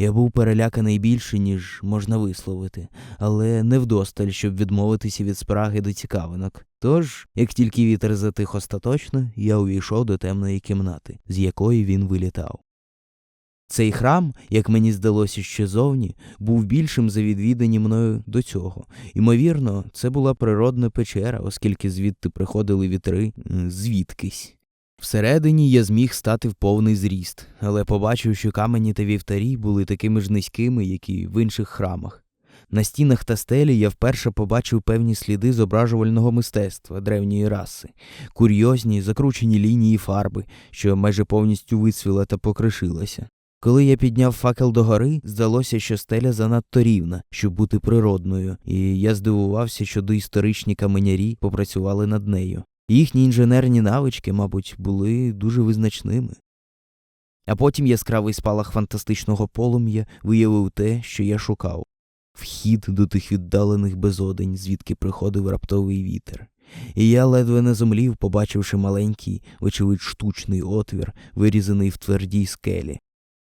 Я був переляканий більше, ніж можна висловити, але не вдосталь, щоб відмовитися від спраги до цікавинок. Тож, як тільки вітер затих остаточно, я увійшов до темної кімнати, з якої він вилітав. Цей храм, як мені здалося ще зовні, був більшим за відвідані мною до цього. Ймовірно, це була природна печера, оскільки звідти приходили вітри звідкись. Всередині я зміг стати в повний зріст, але побачив, що камені та вівтарі були такими ж низькими, як і в інших храмах. На стінах та стелі я вперше побачив певні сліди зображувального мистецтва древньої раси, курйозні закручені лінії фарби, що майже повністю вицвіла та покришилася. Коли я підняв факел догори, здалося, що стеля занадто рівна, щоб бути природною, і я здивувався, що доісторичні каменярі попрацювали над нею. Їхні інженерні навички, мабуть, були дуже визначними. А потім яскравий спалах фантастичного полум'я виявив те, що я шукав вхід до тих віддалених безодень, звідки приходив раптовий вітер. І я ледве не зумлів, побачивши маленький, вочевидь, штучний отвір, вирізаний в твердій скелі.